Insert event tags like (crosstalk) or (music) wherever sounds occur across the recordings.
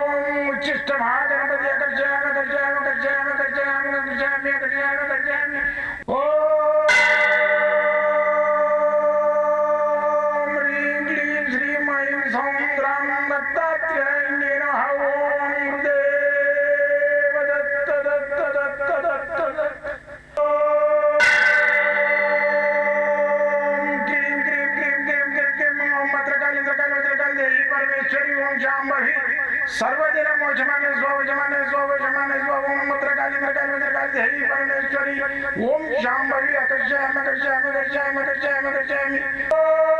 ఓచ్చిష్ట మహాగణపతి అకర్షామి అకర్షామి అకర్షామి అకర్షామి అకర్షామి అకర్షామి అకర్షామి ఓ ह्रीं क्लीं श्रीं ऐं सौं ग्रां परमेश्वरी ओम जाम्बी सर्वजन मोचमाने स्वाव जमाने स्वाव जमाने स्वाव ओम मत्र काली मत्र काली मत्र काली हे परमेश्वरी। ओम जाम्बी अकर्ष्य अमकर्ष्य अमकर्ष्य अमकर्ष्य अमकर्ष्य अमकर्ष्य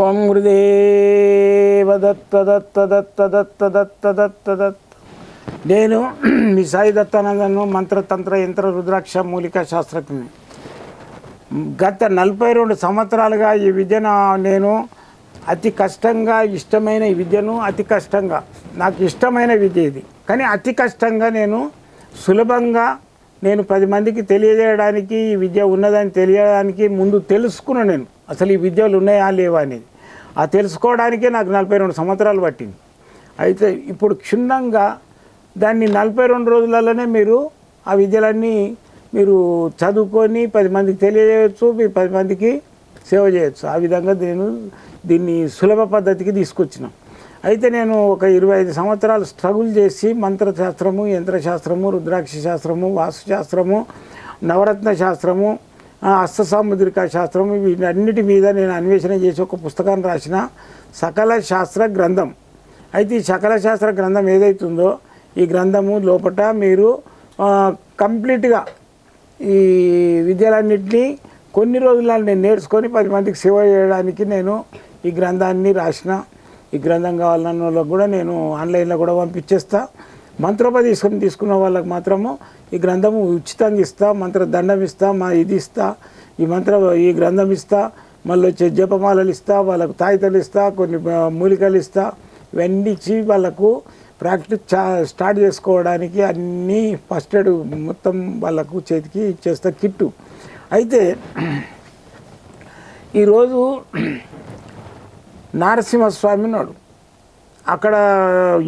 ఓం గురుదేవ దత్త దత్త దత్త దత్త దత్త దత్త దత్త నేను (clears throat) మీ సాయి దత్తానందను మంత్రతంత్ర యంత్ర రుద్రాక్ష మూలిక శాస్త్రజ్ఞని. గత నలభై రెండు సంవత్సరాలుగా ఈ విద్యను నేను అతి కష్టంగా ఇష్టమైన ఈ విద్యను అతి కష్టంగా. నాకు ఇష్టమైన విద్య ఇది. కానీ అతి కష్టంగా నేను సులభంగా నేను పది మందికి తెలియజేయడానికి ఈ విద్య ఉన్నదని తెలియడానికి ముందు తెలుసుకున్నాను నేను. అసలు ఈ విద్యలు ఉన్నాయా లేవా అనేది. ఆ తెలుసుకోవడానికే నాకు నలభై రెండు సంవత్సరాలు పట్టింది. అయితే ఇప్పుడు క్షుణ్ణంగా దాన్ని నలభై రెండు రోజులలోనే మీరు ఆ విద్యలన్నీ మీరు చదువుకొని పది మందికి తెలియజేయచ్చు మీరు పది మందికి సేవ చేయొచ్చు. ఆ విధంగా నేను దీన్ని సులభ పద్ధతికి తీసుకొచ్చినాం. అయితే నేను ఒక ఇరవై ఐదు సంవత్సరాలు స్ట్రగుల్ చేసి మంత్రశాస్త్రము యంత్రశాస్త్రము రుద్రాక్ష శాస్త్రము వాస్తుశాస్త్రము నవరత్న శాస్త్రము ఆ, శాస్త్రం వీటన్నిటి మీద నేను అన్వేషణ చేసి ఒక పుస్తకాన్ని రాసిన సకల శాస్త్ర గ్రంథం. అయితే ఈ సకల శాస్త్ర గ్రంథం ఏదైతుందో ఈ గ్రంథము లోపట మీరు కంప్లీట్గా ఈ విద్యలన్నింటినీ కొన్ని రోజులలో నేను నేర్చుకొని పది మందికి సేవ చేయడానికి నేను ఈ గ్రంథాన్ని రాసిన. ఈ గ్రంథం కావాలన్న వాళ్ళకి కూడా నేను ఆన్లైన్లో కూడా పంపించేస్తాను మంత్రోపదేశం తీసుకున్న వాళ్ళకి మాత్రము ఈ గ్రంథము ఉచితంగా ఇస్తా మంత్ర దండం ఇస్తా మా ఇది ఇస్తా ఈ మంత్ర ఈ గ్రంథం ఇస్తా మళ్ళీ వచ్చే జపమాలలు ఇస్తా వాళ్ళకు తాయితలు ఇస్తా కొన్ని మూలికలు ఇస్తా ఇవన్నీ ఇచ్చి వాళ్ళకు ప్రాక్టీస్ స్టార్ట్ చేసుకోవడానికి అన్నీ ఫస్ట్ ఎయిడ్ మొత్తం వాళ్ళకు చేతికి ఇచ్చేస్తా కిట్టు. అయితే ఈరోజు నారసింహస్వామి ఉన్నాడు. అక్కడ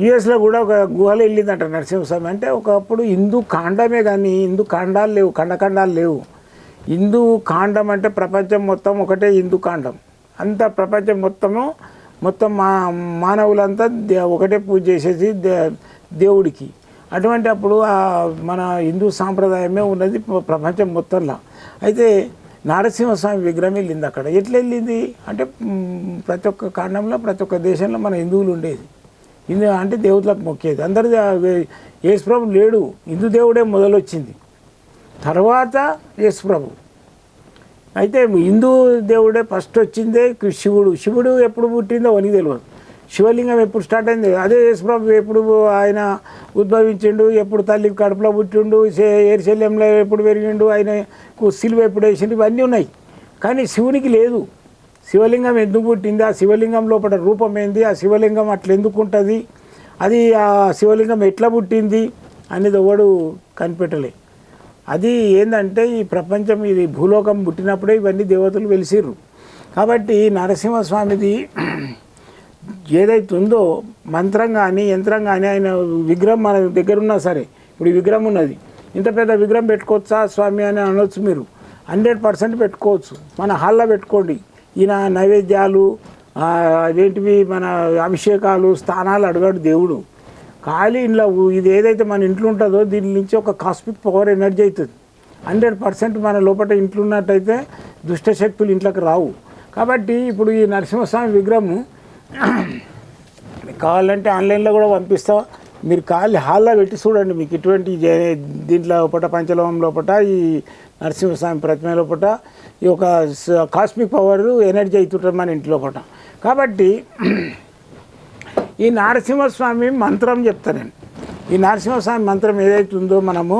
యుఎస్లో కూడా ఒక గుహలో వెళ్ళిందంట నరసింహస్వామి. అంటే ఒకప్పుడు హిందూ కాండమే కానీ హిందూ కాండాలు లేవు ఖండఖండాలు లేవు. హిందూ కాండం అంటే ప్రపంచం మొత్తం ఒకటే హిందూ కాండం. అంత ప్రపంచం మొత్తము మొత్తం మా మానవులంతా ఒకటే పూజ చేసేసి దే దేవుడికి. అటువంటి అప్పుడు మన హిందూ సాంప్రదాయమే ఉన్నది ప్రపంచం మొత్తంలో. అయితే నారసింహస్వామి విగ్రహం వెళ్ళింది అక్కడ. ఎట్లా వెళ్ళింది? అంటే ప్రతి ఒక్క కాండంలో ప్రతి ఒక్క దేశంలో మన హిందువులు ఉండేది. హిందూ అంటే దేవతలకు మొక్కేది. అందరి యేసుప్రభు లేడు. హిందూ దేవుడే మొదలొచ్చింది. తర్వాత యేసుప్రభు. అయితే హిందూ దేవుడే ఫస్ట్ వచ్చిందే శివుడు. శివుడు ఎప్పుడు పుట్టిందో అని తెలియదు. శివలింగం ఎప్పుడు స్టార్ట్ అయింది? అదే యేసుప్రభు ఎప్పుడు ఆయన ఉద్భవించిండు? ఎప్పుడు తల్లి కడుపులో పుట్టిండు? ఏరిశల్యంలో ఎప్పుడు పెరిగిండు? ఆయనకు సిలువ ఎప్పుడు వేసిండు? ఇవన్నీ ఉన్నాయి. కానీ శివునికి లేదు. శివలింగం ఎందుకు పుట్టింది? ఆ శివలింగం లోపల రూపం ఏంది? ఆ శివలింగం అట్లా ఎందుకు ఉంటుంది? అది ఆ శివలింగం ఎట్లా పుట్టింది అనేది ఎవడు కనిపెట్టలే. అది ఏంటంటే ఈ ప్రపంచం ఇది భూలోకం పుట్టినప్పుడే ఇవన్నీ దేవతలు వెలిసిర్రు. కాబట్టి నరసింహస్వామిది ఏదైతే ఉందో మంత్రం కానీ యంత్రం కానీ ఆయన విగ్రహం మన దగ్గర ఉన్నా సరే ఇప్పుడు విగ్రహం ఉన్నది. ఇంత పెద్ద విగ్రహం పెట్టుకోవచ్చా స్వామి అని అనొచ్చు మీరు. హండ్రెడ్ పర్సెంట్ పెట్టుకోవచ్చు. మన హాల్లో పెట్టుకోండి. ఈయన నైవేద్యాలు అదేంటివి మన అభిషేకాలు స్థానాలు అడిగాడు దేవుడు. ఖాళీ ఇంట్లో ఇది ఏదైతే మన ఇంట్లో ఉంటుందో దీని నుంచి ఒక కాస్మిక్ పవర్ ఎనర్జీ అవుతుంది. హండ్రెడ్ పర్సెంట్ మన లోపల ఇంట్లో ఉన్నట్టయితే దుష్ట శక్తులు ఇంట్లోకి రావు. కాబట్టి ఇప్పుడు ఈ నరసింహస్వామి విగ్రహము మీకు కావాలంటే ఆన్లైన్లో కూడా పంపిస్తాం. మీరు కాళ్ళు హాల్లో పెట్టి చూడండి మీకు ఇటువంటి దీంట్లో లోపల పంచలోహం లోపల ఈ నరసింహస్వామి ప్రతిమ లోపల ఈ ఒక కాస్మిక్ పవర్ ఎనర్జీ అవుతుంటుంది మన ఇంటి లోపల కాబట్టి ఈ నరసింహస్వామి మంత్రం చెప్తానండి ఈ నరసింహస్వామి మంత్రం ఏదైతే ఉందో మనము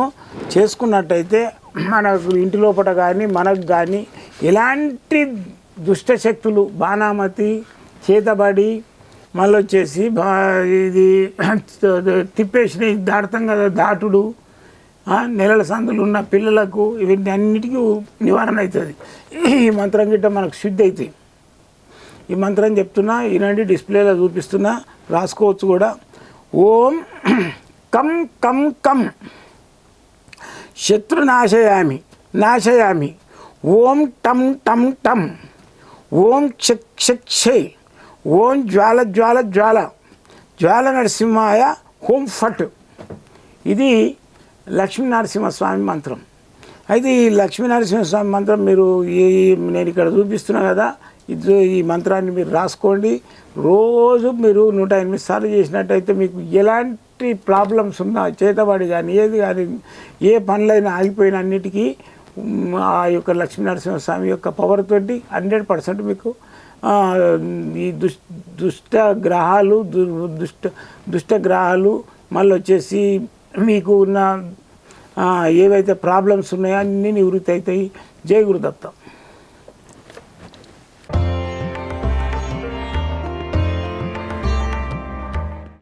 చేసుకున్నట్టయితే మనకు ఇంటి లోపల కానీ మనకు కానీ ఎలాంటి దుష్ట శక్తులు బాణామతి చేతబడి మళ్ళీ వచ్చేసి ఇది (clears throat) తిప్పేసి దాడతాం కదా దాటుడు నెలల సందులు ఉన్న పిల్లలకు ఇవన్నీ అన్నిటికీ నివారణ అవుతుంది. ఈ మంత్రం గిట్ట మనకు శుద్ధి అవుతాయి ఈ మంత్రం చెప్తున్నా ఈనాటి డిస్ప్లేలో చూపిస్తున్నా రాసుకోవచ్చు కూడా. ఓం (clears throat) కం కం కం శత్రు నాశయామి నాశయామి. ఓం టం టం టం. ఓం క్షక్ క్షక్ ఓం జ్వాల జ్వాల జ్వాల. జ్వాల నరసింహాయ హోం ఫట్. ఇది లక్ష్మీ నరసింహస్వామి మంత్రం. అయితే ఈ లక్ష్మీ నరసింహస్వామి మంత్రం మీరు ఈ నేను ఇక్కడ చూపిస్తున్నా కదా ఇది ఈ మంత్రాన్ని మీరు రాసుకోండి. రోజు మీరు నూట ఎనిమిది సార్లు చేసినట్టయితే మీకు ఎలాంటి ప్రాబ్లమ్స్ ఉన్నా చేతబడి కానీ ఏది కానీ ఏ పనులైనా ఆగిపోయిన అన్నిటికీ ఆ యొక్క లక్ష్మీ నరసింహస్వామి యొక్క పవర్ తోటి హండ్రెడ్ పర్సెంట్ మీకు ఈ దుష్ దుష్ట గ్రహాలు దు- దుష్ట దుష్ట గ్రహాలు మళ్ళీ వచ్చేసి మీకు ఉన్న ఏవైతే ప్రాబ్లమ్స్ ఉన్నాయో అన్నీ నివృత్తి అవుతాయి జయ గురుదత్తం.